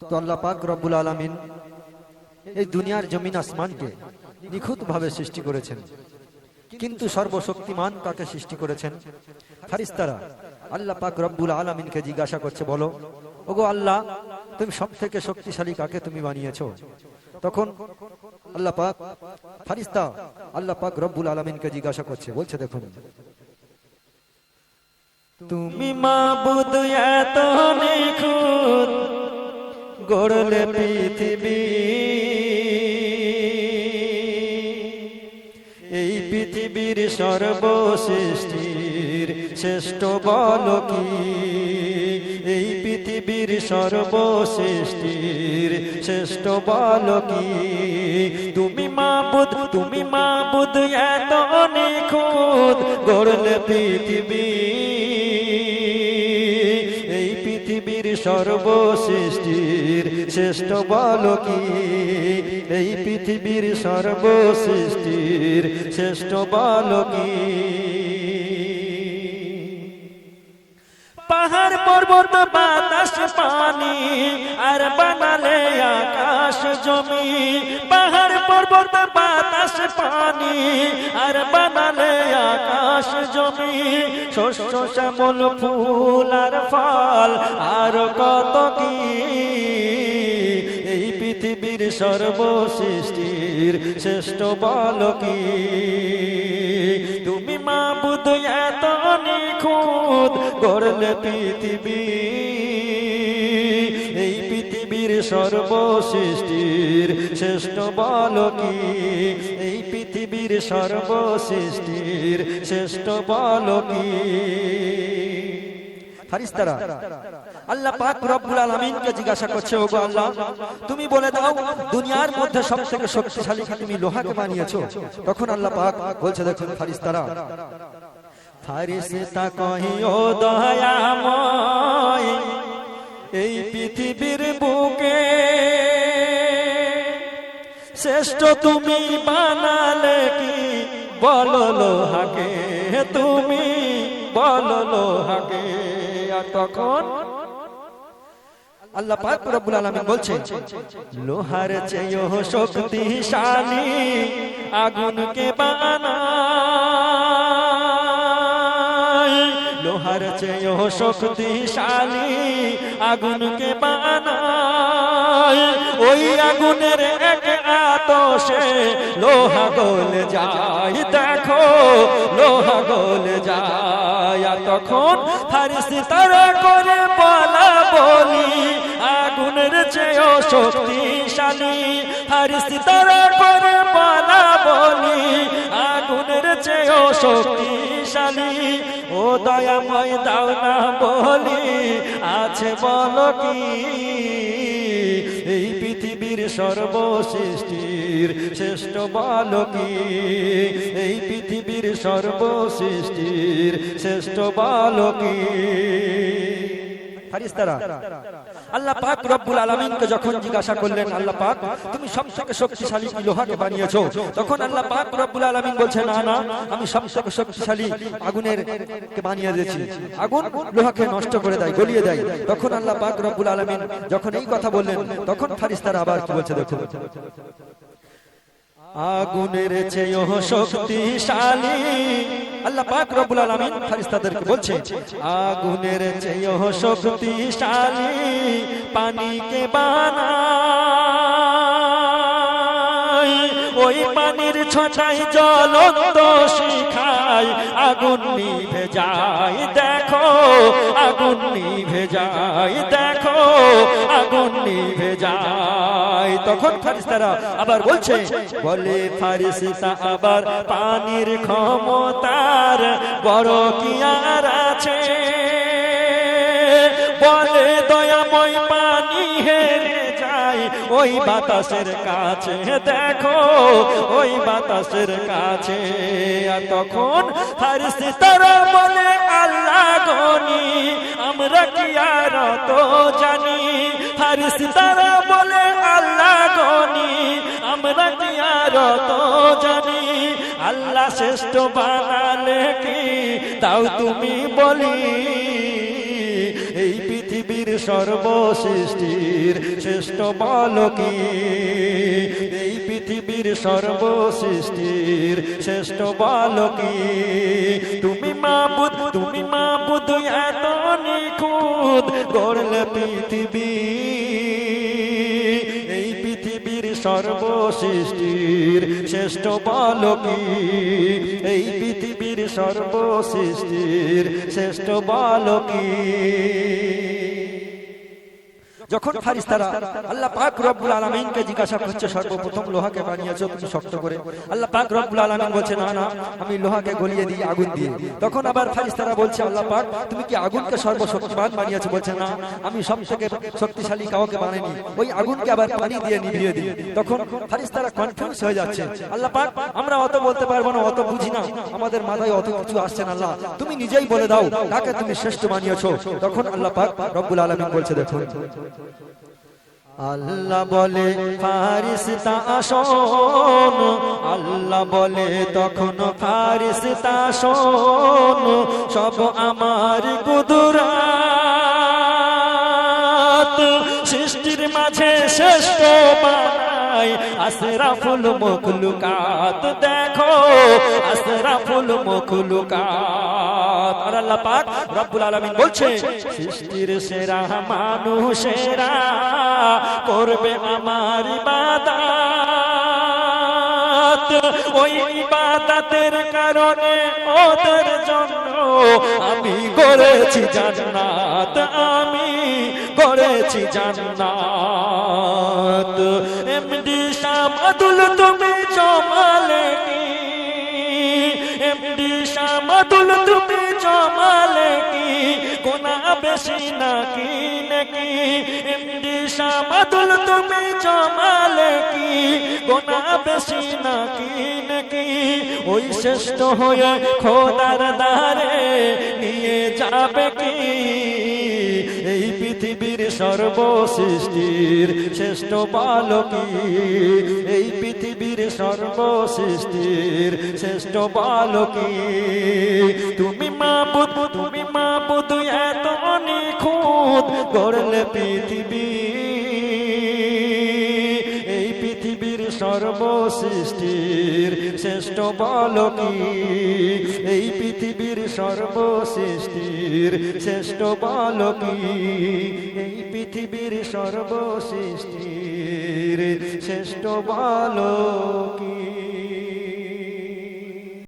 তো আল্লাহ পাক রব্বুল আলমিন এই দুনিয়ার জমিন আসমানকে নিখুঁত ভাবে সৃষ্টি করেছেন। কিন্তু সর্বশক্তিমান কাকে সৃষ্টি করেছেন? ফারিস্তারা আল্লাহ পাক রব্বুল আলমিনকে জিজ্ঞাসা করছে, বলো, ওগো আল্লাহ, তুমি সব থেকে শক্তিশালী কাকে তুমি বানিয়েছো? তখন আল্লাহ পাক ফারিস্তা আল্লাহ পাক রব্বুল আলমিনকে জিজ্ঞাসা করছে, বলছে, দেখুন, তুমি মাবুদ এত নিখুঁত গড়লে পৃথিবী। এই পৃথিবীর সর্বসৃষ্টির শ্রেষ্ঠ বল কি? এই পৃথিবীর সর্বসৃষ্টির শ্রেষ্ঠ বল কি? তুমি মাবুদ তুমি মাবুদ, এত নিখুঁত গড়লে পৃথিবী। পৃথিবীর সর্বসৃষ্টির শ্রেষ্ঠ বল কি এই পৃথিবীর সর্বসৃষ্টির শ্রেষ্ঠ বল কি পাহাড়, পর্বত, বাতাস, পানি, আর বানালে আকাশ জমি। পর্বত বাতাস পানি, আর বানালে আকাশ জমি। শস্য, শ্যামল ফুল আর ফল, আর কত কি? এই পৃথিবীর সর্বসৃষ্টির শ্রেষ্ঠ বল কি? তুমি মা বুধ এত নিখুঁত, গড়লে পৃথিবী সর্বসৃষ্টির শ্রেষ্ঠ বল কি? এই পৃথিবীর সর্বসৃষ্টির শ্রেষ্ঠ বল কি? ফারিস্তারা, আল্লাহ পাক রব্বুল আলামিনকে জিজ্ঞাসা করছে, ওগো আল্লাহ, তুমি বলে দাও, দুনিয়ার মধ্যে সবথেকে শক্তিশালী তুমি লোহাকে বানিয়েছো? তখন আল্লাহ পাক বলছে, দেখুন ফারিস্তারা, ফারিস্তা কহিও দয়াময়, এই পৃথিবীর শ্রেষ্ঠ তুমি বানালে কি? বলো হাকে তুমি বলো হাকে আর তখন আল্লাহ পাক রব্বুল আলামিন বলছে লোহার চেয়েও শক্তিশালী, আগুনকে বানায় লোহার চেয়েও শক্তিশালী আগুনকে বানায়। ওই আগুনের এক আতসে লোহা গোল যায়। দেখো লোহা গোল যায়। তখন ফারিসি তারা করে পালা বলি আগুনের চেয়েও শক্তিশালী। ফারিসি তারা করে বলা বলি, আগুনের চেয়েও শক্তিশালী। ও দয়াময় দাও না বলি, আছে বল কি? এই পৃথিবীর সর্বসৃষ্টির শ্রেষ্ঠ বল কি? এই পৃথিবীর সর্বসৃষ্টির শ্রেষ্ঠ বল কি? আল্লাহ পাক রব্বুল আলামিনকে যখন জিজ্ঞাসা করলেন, আল্লাহ পাক, তুমি সবথেকে শক্তিশালী লোহাকে বানিয়েছো? তখন আল্লাহ পাক রব্বুল আলামিন বলছে, না না, আমি সবথেকে শক্তিশালী আগুনের কে বানিয়ে দিয়েছি। আগুন লোহাকে নষ্ট করে দেয়, গলিয়ে দেয়। তখন আল্লাহ পাক রব্বুল আলামিন যখন এই কথা বললেন, তখন ফারিস্তারা আবার কি বলছে দেখো আগুনের চেয়েও শক্তিশালী। আল্লাহ পাক রব্বুল আলামিন ফারিস্তাদেরকে বলছে, আগুনের চেয়েও শক্তিশালী পানিকে বানায় ওই পানির ছটাই জ্বলন্ত শিখায়, আগুন নিভে যায়, দেখো, আগুন নিভে যায়, দেখো। আগুন নিভে যায়। তখন ফারিস্তারা আবার বলছে, বলে, ফারিস্তা আবার পানির ক্ষমতার বড় কি আর আছে। বলে, দয়াময় পানি হেরে ওই বাতাসের কাছে দেখো, ওই বাতাসের কাছে। আর তখন ফারিসি তারা বলে, আল্লাহ গনি, আমরা কি আর তো জানি। ফারিসি তারা বলে, আল্লাহ গনি, আমরা কি আর তো জানি। আল্লাহ শ্রেষ্ঠ বানালে কি? তাও তুমি বলি, এই পৃথিবীর সর্বসৃষ্টির শ্রেষ্ঠ বালকী এই পৃথিবীর সর্বসৃষ্টির শ্রেষ্ঠ বালকী মা তুমি মাবুদ এত নিখুঁত গড়লে পৃথিবী। এই পৃথিবীর সর্বসৃষ্টির শ্রেষ্ঠ বালকী এই পৃথিবীর সর্বসৃষ্টির শ্রেষ্ঠ বালকী যখন ফারিস্তারা আল্লাহ পাক রব্বুল আলামিনকে জিজ্ঞাসা করছে, সর্বপ্রথম লোহাকে বানিয়েছো, তুমি শক্ত করে। আল্লাহ পাক রব্বুল আলামিন বলছে, না না, আমি লোহাকে গলিয়ে দিই, আগুন দিয়ে। তখন আবার ফারিস্তারা বলছে, আল্লাহ পাক, তুমি কি আগুনকে সর্বশক্তিমান বানিয়েছো? বলছে, না, আমি সব থেকে শক্তিশালী কাউকে বানাইনি, ওই আগুনকে আবার পানি দিয়ে নিভিয়ে দিই। তখন ফারিস্তারা কনফিউজ হয়ে যাচ্ছে, আল্লাহ পাক, আমরা অত বলতে পারব না, অত বুঝি না, আমাদের মাথায় অত কিছু আসছে না, আল্লাহ, তুমি নিজেই বলে দাও, কাকে তুমি শ্রেষ্ঠ বানিয়েছো? তখন আল্লাহ পাক রব্বুল আলামিন বলছে, দেখুন আল্লাহ বলে ফারিস্তা আসন আল্লাহ বলে তখন ফারিস্তা আসন সব আমার কুদুরাত আসরাফুল মখলুকাত দেখো, আসরাফুল মখলুকাত। আর আল্লাহ পাক রব্বুল আলামিন বলছে, সৃষ্টির সেরা মানুষেরা করবে আমার ইবাদত। ওই ইবাদতের কারণে ওদের জন্য আমি করেছি জান্নাত, আমি করেছি জান্নাত। শামাদুল তুমি জমালে কি এমডি শামাদুল তুমি জমালে কি কোনা বেশি নাকি নাকি? এমডি শামাদুল তুমি জমালে কি কোনা বেশি নাকি নাকি? ওই শ্রেষ্ঠ হয়ে খোদার দ্বারে নিয়ে যাবে কি? পৃথিবীর সর্বসৃষ্টির শ্রেষ্ঠ বালকী এই পৃথিবীর সর্বসৃষ্টির শ্রেষ্ঠ বালকী তুমি মাবুদ তুমি মাবুদ, এত অনেক গড়লে পৃথিবী। সর্বসৃষ্টির শ্রেষ্ঠ বালকি এই পৃথিবীর সর্বসৃষ্টির শ্রেষ্ঠ বালকি এই পৃথিবীর সর্বসৃষ্টির শ্রেষ্ঠ বালকী